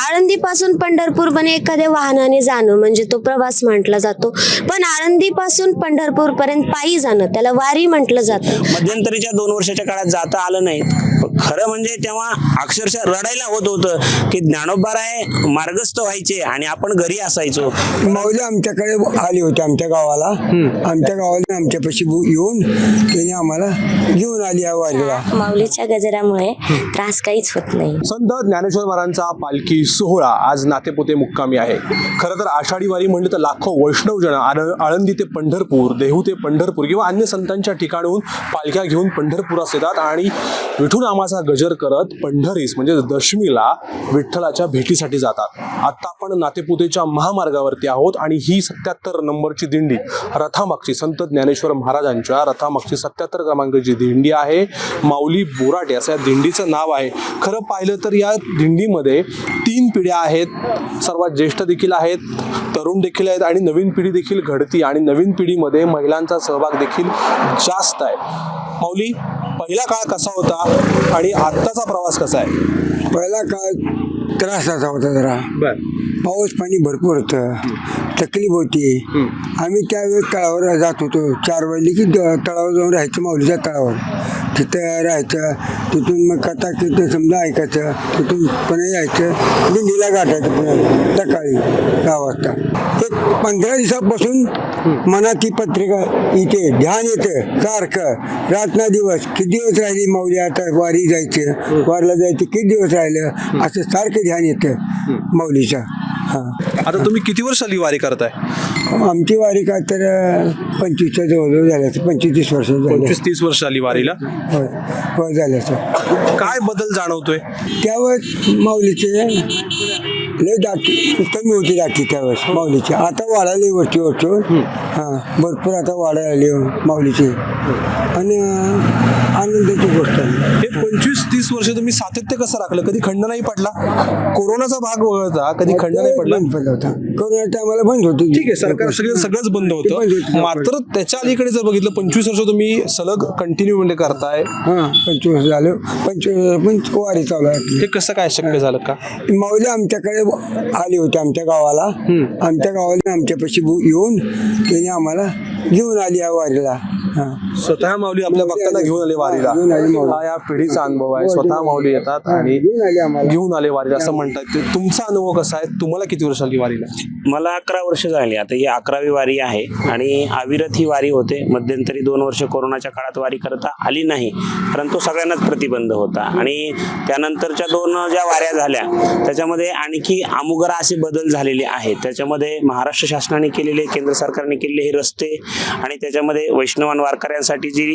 आळंदी पासून पंढरपूर पण एखाद्या वाहनाने जाणं म्हणजे तो प्रवास म्हटला जातो. पण आळंदी पासून पंढरपूर पर्यंत पायी जाणं त्याला वारी म्हटलं जातं. मध्यंतरीच्या दोन वर्षाच्या काळात जाता आलं नाही खरं म्हणजे तेव्हा अक्षरशः रडायला होत होतं की ज्ञानोबाराय मार्गस्थ व्हायचे आणि आपण घरी असायचो. माऊली आमच्याकडे आली होती आमच्या गावाला. आमच्या गावाला आमच्यापाशी येऊन त्याने आम्हाला घेऊन आली या वारीला. माऊलीच्या गजरामुळे त्रास काहीच होत नाही. संत ज्ञानेश्वर महाराजांचा पालखी सोहळा आज नातेपोते मुक्कामी आहे. खरं तर आषाढी वारी म्हणलं तर लाखो वैष्णवजन आळ- आळंदी ते पंढरपूर देहू ते पंढरपूर किंवा अन्य संतांच्या ठिकाणून पालख्या घेऊन पंढरपुरास येतात आणि विठून नामाचा गजर करत पंढरीस म्हणजे दशमीला विठ्ठलाच्या भेटीसाठी जातात. आता आपण नातेपुतेच्या महामार्गावरती आहोत आणि ही सत्याहत्तर नंबरची दिंडी रथामागची संत ज्ञानेश्वर महाराजांच्या रथामागची सत्याहत्तर क्रमांकाची दिंडी आहे. माऊली बोराटे असं या दिंडीचं नाव आहे. खरं पाहिलं तर या दिंडीमध्ये तीन पिढ्या आहेत. सर्वात ज्येष्ठ देखील आहेत तरुण देखील आहेत आणि नवीन पिढी देखील घडती आणि नवीन पिढीमध्ये महिलांचा सहभाग देखील जास्त आहे. माऊली पहिला काळ कसा होता आणि आत्ताचा प्रवास कसा आहे? पहिला काळ त्रासाचा होता जरा. पाऊस पाणी भरपूर होतं. तकलीफ होती. आम्ही त्यावेळेस तळावर जात होतो. चार वाजले की तळावर जाऊन राहायचं माऊलीच्या तळावर. तिथं राहायचं तिथून मग कथा कीर्तन समजा ऐकायचं तिथून पुन्हा यायचं दिंडीला गाठायचं पुन्हा सकाळी दहा वाजता. एक पंधरा दिवसापासून मनात ही पत्रिका इथे ध्यान येतं सारखं. रात ना दिवस किती दिवस राहिली माऊली आता वारी जायचं वारीला जायचं किती दिवस राहिलं असं सारखं ध्यान येतं माऊलीचं. हां आता तुम्ही किती वर्ष आली वारी करताय? आमची वारी काय तर पंचवीसच्या जवळजवळ झाल्या पंचवीस तीस वर्ष झाले. पंचवीस तीस वर्ष आली वारीला? होय होय झालं असं. काय बदल जाणवतोय? त्यावेळेस माऊलीचे लय दाटी कमी होती दाटी त्यावेळेस माऊलीची. आता वाढायला वरती वरती हां भरपूर आता वाढायला आली माऊलीची. आणि आनंदाची गोष्ट आहे. हे पंचवीस तीस वर्ष तुम्ही सातत्य कसं राखलं? कधी खंड नाही पडला? कोरोनाचा भाग वगळता कधी खंड नाही पडला? होता. कोरोना टायमाला बंद होती. ठीक आहे सरकार सगळं सगळंच बंद ते होतं. मात्र त्याच्या अलीकडे जर बघितलं पंचवीस वर्ष तुम्ही सलग कंटिन्यू म्हणजे करताय. पंचवीस झालं. पंचवीस पंच वारी चालू आहे. हे कसं काय शक्य झालं का? माऊली आमच्याकडे आली होती आमच्या गावाला. आमच्या गावाला आमच्यापाशी येऊन त्याने आम्हाला घेऊन आली या वारीला. स्वतः माऊली आपल्या भक्तांना घेऊन आले वारीला. हा या पिढीचा अनुभव आहे. स्वतः माऊली येतात आणि घेऊन आली आम्हाला. घेऊन आले वारीला असं म्हणतात. ते तुमचा अनुभव कसा आहे? तुम्हाला किती वर्ष आली वारीला? मला अकरा वर्ष झाली. आता ही अकरावी वारी आहे आणि अविरत ही वारी होते. मध्यंतरी दोन वर्ष कोरोनाच्या काळात वारी करता आली नाही. परंतु सगळ्यांनाच प्रतिबंध होता. आणि त्यानंतरच्या दोन ज्या वाऱ्या झाल्या त्याच्यामध्ये आणखी अमुगरा असे बदल झालेले आहेत. त्याच्यामध्ये महाराष्ट्र शासनाने केलेले केंद्र सरकारने केलेले हे रस्ते आणि त्याच्यामध्ये वैष्णवान वारकऱ्यांसाठी जी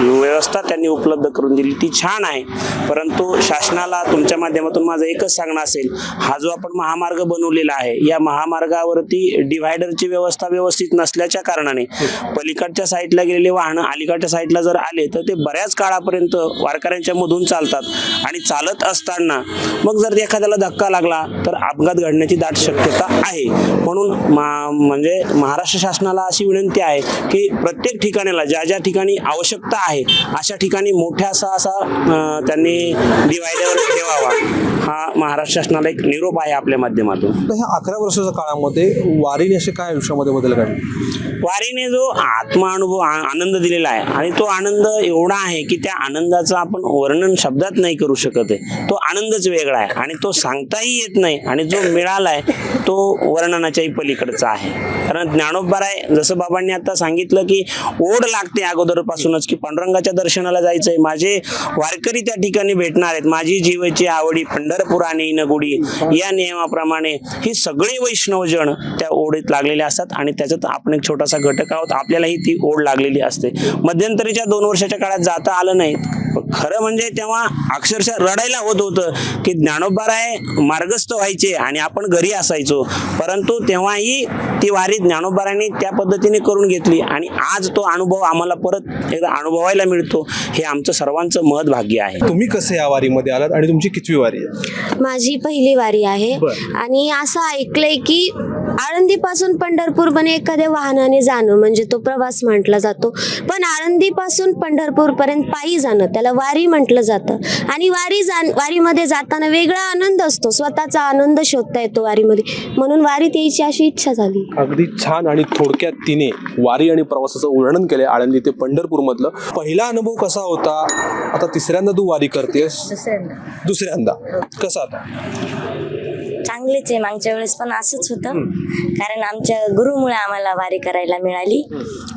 व्यवस्था त्यांनी उपलब्ध करून दिली ती छान आहे. परंतु शासनाला तुमच्या माध्यमातून माझं एकच सांगणं असेल हा जो आपण महामार्ग बनवलेला आहे या महामार्गावरती डिव्हायडरची व्यवस्था व्यवस्थित नसल्याच्या कारणाने पलीकडच्या साईडला गेलेले वाहनं अलीकडच्या साईडला जर आले तर ते बऱ्याच काळापर्यंत वारकऱ्यांच्या मधून चालतात. आणि चालत असताना मग जर एखाद्याला धक्का लागला तर अपघात घडण्याची दाट शक्यता आहे. म्हणून म्हणजे महाराष्ट्र शासनाला अशी विनंती आहे की प्रत्येक ठिकाणाला ज्या ज्या ठिकाणी आवश्यकता आहे अशा ठिकाणी मोठ्या असा असा त्यांनी डिवायडर ठेवावा. हा महाराष्ट्र शासनाला एक निरोप आहे आपल्या माध्यमातून. ह्या अकरा वर्षाच्या काळामध्ये वारीने असे काय आयुष्यामध्ये बदल घडले? वारीने जो आत्मा अनुभव आ- आनंद दिलेला आहे आणि तो आनंद एवढा आहे की त्या आनंदाचं आपण वर्णन शब्दात नाही करू शकत आहे. तो आनंदच वेगळा आहे आणि तो सांगताही येत नाही आणि जो मिळालाय तो वर्णनाच्याही पलीकडचा आहे. कारण ज्ञानोबाराय जसं बाबांनी आता सांगितलं की ओढ लागते अगोदरपासूनच की पांडुरंगाच्या दर्शनाला जायचंय. माझे वारकरी त्या ठिकाणी भेटणार आहेत. माझी जीवाची आवडी पंढरपूर आणि नगुडी या नियमाप्रमाणे ही सगळे वैष्णवजण त्या ओढीत लागलेले असतात आणि त्याच्यात आपण एक छोटासा घटक आहोत. आपल्यालाही ती ओढ लागलेली असते. मध्यंतरीच्या दोन वर्षाच्या काळात जाता आलं नाही खरं म्हणजे तेव्हा अक्षरशः रडायला होत होतं की ज्ञानोबाराय मार्गस्थ व्हायचे आणि आपण घरी असायचो. परंतु तेव्हाही ती वारी ज्ञानोबारायांनी त्या पद्धतीने करून घेतली आणि आज तो अनुभव आम्हाला परत एकदा अनुभवायला मिळतो. हे आमचं सर्वांचं महत् भाग्य आहे. तुम्ही कसे या वारीमध्ये आलात आणि तुमची कितवी वारी आहे? माझी पहिली वारी आहे. आणि असं ऐकलंय की आळंदीपासून पंढरपूर पण एखाद्या वाहनाने जाणं म्हणजे तो प्रवास म्हटला जातो. पण आळंदीपासून पंढरपूर पर्यंत पायी जाणं त्याला वारी म्हटलं जातं. आणि वारी जाण वारीमध्ये जाताना वेगळा आनंद असतो. स्वतःचा आनंद शोधता येतो वारीमध्ये. म्हणून वारीत यायची अशी इच्छा झाली. अगदी छान आणि थोडक्यात तिने वारी आणि प्रवासाचं वर्णन केले आळंदी ते पंढरपूर मधलं पहिला अनुभव कसा होता? आता तिसऱ्यांदा तू वारी करतेस. दुसऱ्यांदा. कसा आता चांगलेच आहे. मागच्या वेळेस पण असंच होतं. कारण आमच्या गुरुमुळे आम्हाला वारी करायला मिळाली.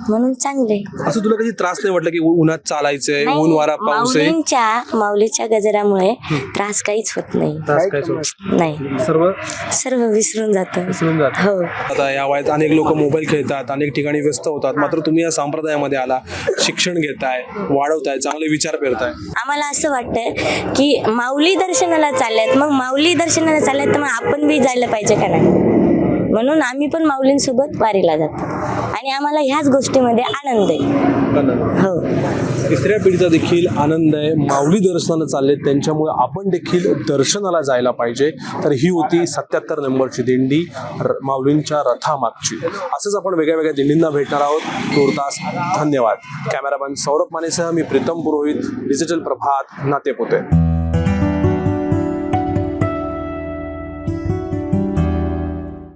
म्हणून चांगले. असं तुला कधी त्रास नाही वाटला की उन्हात चालायचंय ऊन वारा पाऊस आहे? माऊलींच्या माऊलीच्या गजरामुळे त्रास काहीच होत नाही. त्रास काय सुरू? नाही. सर्व? सर्व विसरून जात. विसरून जातं. हो. आता या वयात अनेक लोक मोबाईल खेळतात अनेक ठिकाणी व्यस्त होतात. मात्र तुम्ही या संप्रदायामध्ये आला शिक्षण घेताय वाढवताय चांगले विचार पेरताय. आम्हाला असं वाटतंय की माऊली दर्शनाला चालल्यात. मग माऊली दर्शनाला चालल्यात तर मग आपण बी जायला पाहिजे का नाही? म्हणून आम्ही पण माऊलींसोबत वारीला जातो. आणि आम्हाला ह्याच गोष्टीमध्ये आनंद आहे. हो. तिसऱ्या पिढीचा देखील आनंद आहे. माऊली दर्शनाला चालले त्यांच्यामुळे आपण देखील दर्शनाला जायला पाहिजे. तर ही होती सत्याहत्तर नंबरची दिंडी र- माऊलींच्या रथामागची. असंच आपण वेगळ्या वेगळ्या दिंडींना भेटणार आहोत. तोरतास धन्यवाद. कॅमेरामॅन सौरभ मानेसह मी प्रीतम पुरोहित. डिजिटल प्रभात नातेपोते.